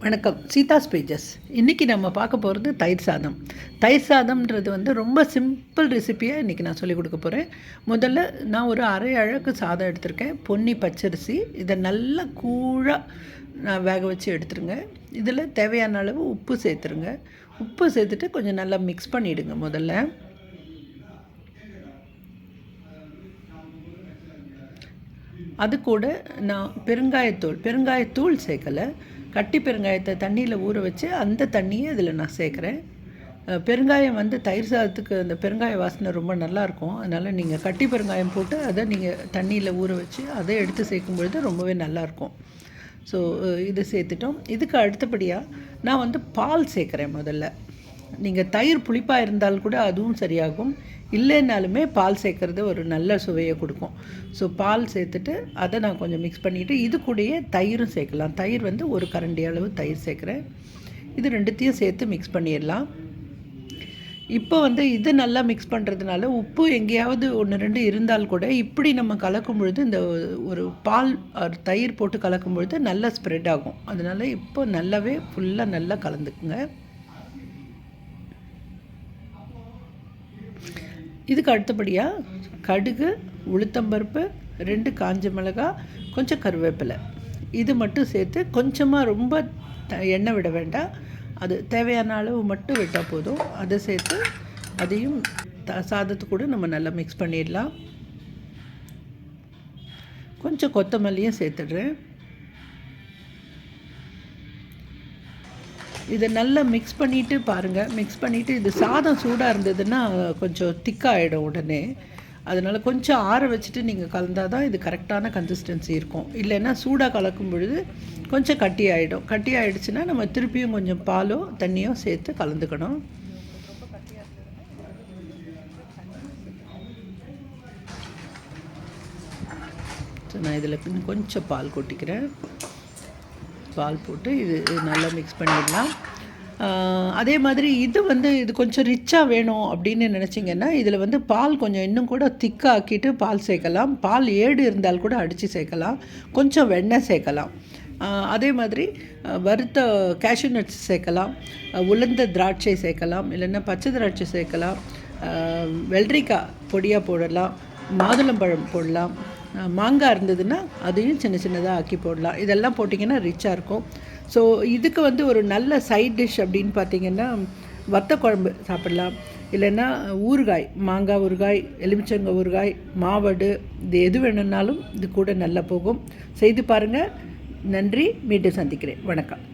வணக்கம். சீதாஸ் பேஜஸ். இன்றைக்கி நம்ம பார்க்க போகிறது தயிர் சாதம். தயிர் சாதம்ன்றது வந்து ரொம்ப சிம்பிள் ரெசிப்பியாக இன்றைக்கி நான் சொல்லிக் கொடுக்க போகிறேன் முதல்ல நான் ஒரு அரை அழகு சாதம் எடுத்திருக்கேன். பொன்னி பச்சரிசி. இதை நல்லா கூழாக நான் வேக வச்சு எடுத்துருங்க. இதில் தேவையான அளவு உப்பு சேர்த்துருங்க. உப்பு சேர்த்துட்டு கொஞ்சம் நல்லா மிக்ஸ் பண்ணிவிடுங்க முதல்ல. அது கூட நான் பெருங்காயத்தூள். பெருங்காயத்தூள் சேர்க்கலை. கட்டி பெருங்காயத்தை தண்ணியில் ஊற வச்சு அந்த தண்ணியை இதில் நான் சேர்க்குறேன். பெருங்காயம் வந்து தயிர் சாதத்துக்கு அந்த பெருங்காய வாசனை ரொம்ப நல்லாயிருக்கும் அதனால் நீங்கள் கட்டி பெருங்காயம் போட்டு அதை நீங்கள் தண்ணியில் ஊற வச்சு அதை எடுத்து சேர்க்கும் பொழுது ரொம்பவே நல்லாயிருக்கும் ஸோ இது சேர்த்துட்டோம். இதுக்கு அடுத்தபடியாக நான் வந்து பால் சேர்க்குறேன் முதல்ல. நீங்கள் தயிர் புளிப்பாக இருந்தால் கூட அதுவும் சரியாகும். இல்லைன்னாலுமே பால் சேர்க்குறது ஒரு நல்ல சுவையை கொடுக்கும். ஸோ பால் சேர்த்துட்டு அதை நான் கொஞ்சம் மிக்ஸ் பண்ணிவிட்டு இது கூடயே தயிரும் சேர்க்கலாம். தயிர் வந்து ஒரு கரண்டி அளவு தயிர் சேர்க்குறேன். இது ரெண்டுத்தையும் சேர்த்து மிக்ஸ் பண்ணிடலாம். இப்போ வந்து இது நல்லா மிக்ஸ் பண்ணுறதுனால உப்பு எங்கேயாவது ஒன்று ரெண்டு இருந்தால் கூட இப்படி நம்ம கலக்கும் பொழுது இந்த ஒரு பால் தயிர் போட்டு கலக்கும் பொழுது நல்லா ஸ்ப்ரெட் ஆகும். அதனால் இப்போ நல்லாவே ஃபுல்லாக நல்லா கலந்துக்குங்க. இதுக்கு அடுத்தபடியாக கடுகு உளுத்தம்பருப்பு ரெண்டு காஞ்ச மிளகாய் கொஞ்சம் கருவேப்பிலை. இது மட்டும் சேர்த்து கொஞ்சமாக ரொம்ப த எண்ணெய் விட வேண்டாம். அது தேவையான அளவு மட்டும் விட்டால் போதும். அதை சேர்த்து அதையும் த சாதத்து கூட நம்ம நல்லா மிக்ஸ் பண்ணிடலாம். கொஞ்சம் கொத்தமல்லியும் சேர்த்துடுறேன். இதை நல்லா மிக்ஸ் பண்ணிவிட்டு பாருங்கள் மிக்ஸ் பண்ணிவிட்டு இது சாதம் சூடாக இருந்ததுன்னா கொஞ்சம் திக்காகிடும் உடனே. அதனால் கொஞ்சம் ஆற வச்சுட்டு நீங்கள் கலந்தால் தான் இது கரெக்டான கன்சிஸ்டன்சி இருக்கும். இல்லைன்னா சூடாக கலக்கும் பொழுது கொஞ்சம் கட்டி ஆகிடும் கட்டி ஆகிடுச்சுன்னா நம்ம திருப்பியும் கொஞ்சம் பாலோ தண்ணியோ சேர்த்து கலந்துக்கணும். நான் இதில் கொஞ்சம் பால் கொட்டிக்கிறேன். பால் போட்டு இது நல்லா மிக்ஸ் பண்ணிடலாம். அதே மாதிரி இது வந்து இது கொஞ்சம் ரிச்சாக வேணும் அப்படின்னு நினச்சிங்கன்னா இதில் வந்து பால் கொஞ்சம் இன்னும் கூட திக்காக்கிட்டு பால் சேர்க்கலாம். பால் ஏடு இருந்தால் கூட அடித்து சேர்க்கலாம். கொஞ்சம் வெண்ணெய் சேர்க்கலாம். அதே மாதிரி வறுத்த கேஷ்யூ நட்ஸ் சேர்க்கலாம். உளுந்த திராட்சை சேர்க்கலாம். இல்லைன்னா பச்சை திராட்சை சேர்க்கலாம். வெள்ளரிக்காய் பொடியாக போடலாம். மாதுளம்பழம் போடலாம். மாங்காய் இருந்ததுன்னா அதையும் சின்ன சின்னதாக ஆக்கி போடலாம். இதெல்லாம் போட்டிங்கன்னா ரிச்சாக இருக்கும். ஸோ இதுக்கு வந்து ஒரு நல்ல சைட் டிஷ் அப்படின்னு பார்த்தீங்கன்னா வத்த குழம்பு சாப்பிடலாம். இல்லைன்னா ஊறுகாய் மாங்காய் ஊறுகாய் எலுமிச்சங்க ஊறுகாய் மாவடு இது எது வேணும்னாலும் இது கூட நல்லா போகும். செய்து பாருங்கள் நன்றி. மீண்டும் சந்திக்கிறேன். வணக்கம்.